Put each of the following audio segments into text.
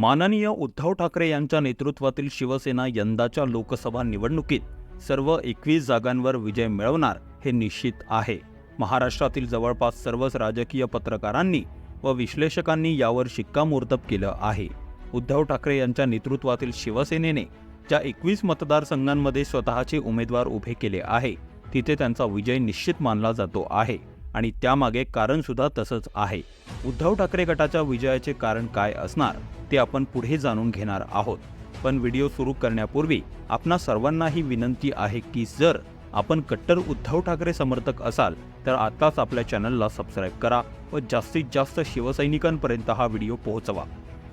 माननीय उद्धव ठाकरे यांच्या नेतृत्वातील शिवसेना यंदाच्या लोकसभा निवडणुकीत सर्व एकवीस जागांवर विजय मिळवणार हे निश्चित आहे. महाराष्ट्रातील जवळपास सर्वच राजकीय पत्रकारांनी व विश्लेषकांनी यावर शिक्कामोर्तब केलं आहे. उद्धव ठाकरे यांच्या नेतृत्वातील शिवसेनेने ज्या एकवीस मतदारसंघांमध्ये स्वतःचे उमेदवार उभे केले आहे तिथे त्यांचा विजय निश्चित मानला जातो आहे आणि त्यामागे कारणसुद्धा तसंच आहे. उद्धव ठाकरे गटाच्या विजयाचे कारण काय असणार ते आपण पुढे जाणून घेणार आहोत. पण व्हिडिओ सुरू करण्यापूर्वी आपणा सर्वांनाही विनंती आहे की जर आपण कट्टर उद्धव ठाकरे समर्थक असाल तर आताच आपल्या चॅनलला सबस्क्राईब करा व जास्तीत जास्त शिवसैनिकांपर्यंत हा व्हिडिओ पोहोचवा.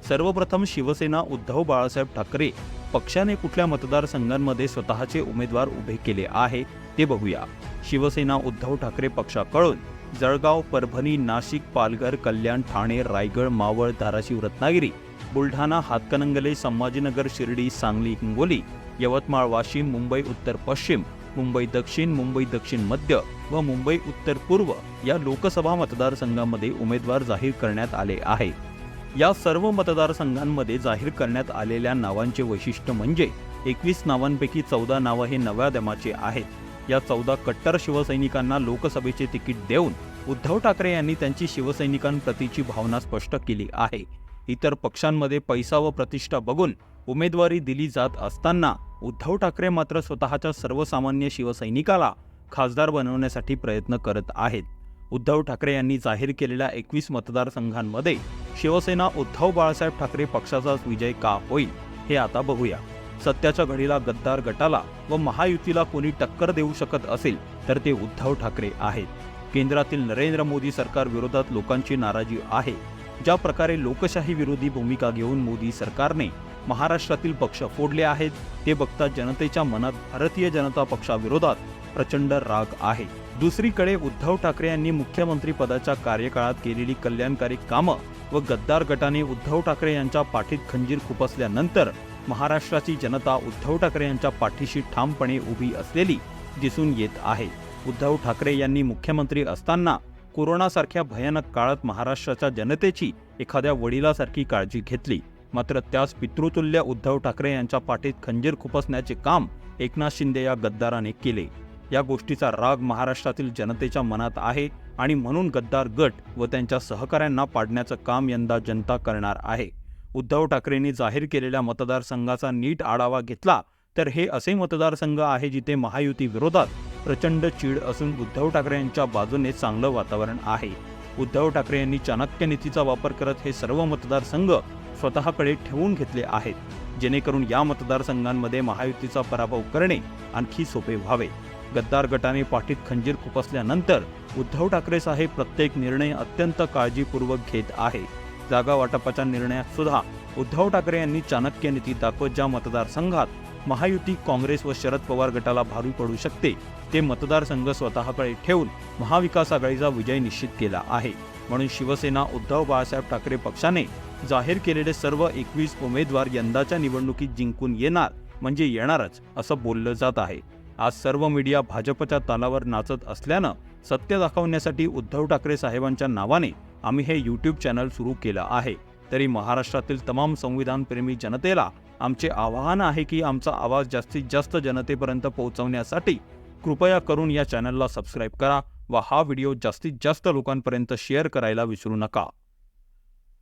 सर्वप्रथम शिवसेना उद्धव बाळासाहेब ठाकरे पक्षाने कुठल्या मतदारसंघांमध्ये स्वतःचे उमेदवार उभे केले आहे ते बघूया. शिवसेना उद्धव ठाकरे पक्षाकडून जळगाव परभणी नाशिक पालघर कल्याण ठाणे रायगड मावळ धाराशिव रत्नागिरी बुलढाणा हातकणंगले संभाजीनगर शिर्डी सांगली हिंगोली यवतमाळ वाशिम मुंबई उत्तर पश्चिम मुंबई दक्षिण मुंबई दक्षिण मध्य व मुंबई उत्तर पूर्व या लोकसभा मतदारसंघामध्ये उमेदवार जाहीर करण्यात आले आहे. या सर्व मतदारसंघांमध्ये जाहीर करण्यात आलेल्या नावांचे वैशिष्ट्य म्हणजे एकवीस नावांपैकी चौदा नावं हे नव्या दमाचे आहेत. या चौदा कट्टर शिवसैनिकांना लोकसभेचे तिकीट देऊन उद्धव ठाकरे यांनी त्यांची शिवसैनिकांप्रतीची भावना स्पष्ट केली आहे. इतर पक्षांमध्ये पैसा व प्रतिष्ठा बघून उमेदवारी दिली जात असताना उद्धव ठाकरे मात्र स्वतःच्या सर्वसामान्य शिवसैनिकाला खासदार बनवण्यासाठी प्रयत्न करत आहेत. उद्धव ठाकरे यांनी जाहीर केलेल्या एकवीस मतदारसंघांमध्ये शिवसेना उद्धव बाळासाहेब ठाकरे पक्षाचाच विजय का होईल हे आता बघूया. सत्याच्या घडीला गद्दार गटाला व महायुतीला कोणी टक्कर देऊ शकत असेल तर ते उद्धव ठाकरे आहेत. केंद्रातील नरेंद्र मोदी सरकार विरोधात लोकांची नाराजी आहे. ज्या प्रकारे लोकशाही विरोधी भूमिका घेऊन मोदी सरकारने महाराष्ट्रातील पक्ष फोडले आहेत ते बघता जनतेच्या मनात भारतीय जनता पक्षाविरोधात प्रचंड राग आहे. दुसरीकडे उद्धव ठाकरे यांनी मुख्यमंत्री पदाच्या कार्यकाळात केलेली कल्याणकारी कामं व गद्दार गटाने उद्धव ठाकरे यांच्या पाठीत खंजीर खुपसल्यानंतर महाराष्ट्राची जनता उद्धव ठाकरे यांच्या पाठीशी ठामपणे उभी असलेली दिसून येत आहे. उद्धव ठाकरे यांनी मुख्यमंत्री असताना कोरोनासारख्या भयानक काळात महाराष्ट्राच्या जनतेची एखाद्या वडिलासारखी काळजी घेतली. मात्र त्याच पितृतुल्य उद्धव ठाकरे यांच्या पाठीत खंजीर खुपसण्याचे काम एकनाथ शिंदे या गद्दाराने केले. या गोष्टीचा राग महाराष्ट्रातील जनतेच्या मनात आहे आणि म्हणून गद्दार गट व त्यांच्या सहकाऱ्यांना पाडण्याचं काम यंदा जनता करणार आहे. उद्धव ठाकरेंनी जाहीर केलेल्या मतदारसंघाचा नीट आढावा घेतला तर हे असे मतदारसंघ आहे जिथे महायुती विरोधात प्रचंड चीड असून उद्धव ठाकरे यांच्या बाजूने चांगलं वातावरण आहे. उद्धव ठाकरे यांनी चाणक्य नीतीचा वापर करत हे सर्व मतदारसंघ स्वतःकडे ठेवून घेतले आहेत जेणेकरून या मतदारसंघांमध्ये महायुतीचा पराभव करणे आणखी सोपे व्हावे. गद्दार गटाने पाठीत खंजीर खुपसल्यानंतर उद्धव ठाकरे साहेब प्रत्येक निर्णय अत्यंत काळजीपूर्वक घेत आहे. जागा वाटपाच्या निर्णयात सुद्धा उद्धव ठाकरे यांनी चाणक्य नीती दाखवत ज्या मतदारसंघात महायुती काँग्रेस व शरद पवार गटाला भारी पडू शकते ते मतदारसंघ स्वतःकडे ठेवून महाविकास आघाडीचा विजय निश्चित केला आहे. म्हणून शिवसेना उद्धव बाळासाहेब ठाकरे पक्षाने जाहीर केलेले सर्व एकवीस उमेदवार यंदाच्या निवडणुकीत जिंकून येणार म्हणजे येणारच असं बोललं जात आहे. आज सर्व मीडिया भाजपच्या तालावर नाचत असल्यानं सत्य दाखवण्यासाठी उद्धव ठाकरे साहेबांच्या नावाने आम्ही हे यूट्यूब चॅनल सुरू केलं आहे. तरी महाराष्ट्रातील तमाम संविधानप्रेमी जनतेला आमचे आवाहन आहे की आमचा आवाज जास्तीत जास्त जनतेपर्यंत पोहोचवण्यासाठी कृपया करून या चॅनलला सबस्क्राईब करा व हा व्हिडिओ जास्तीत जास्त लोकांपर्यंत शेअर करायला विसरू नका.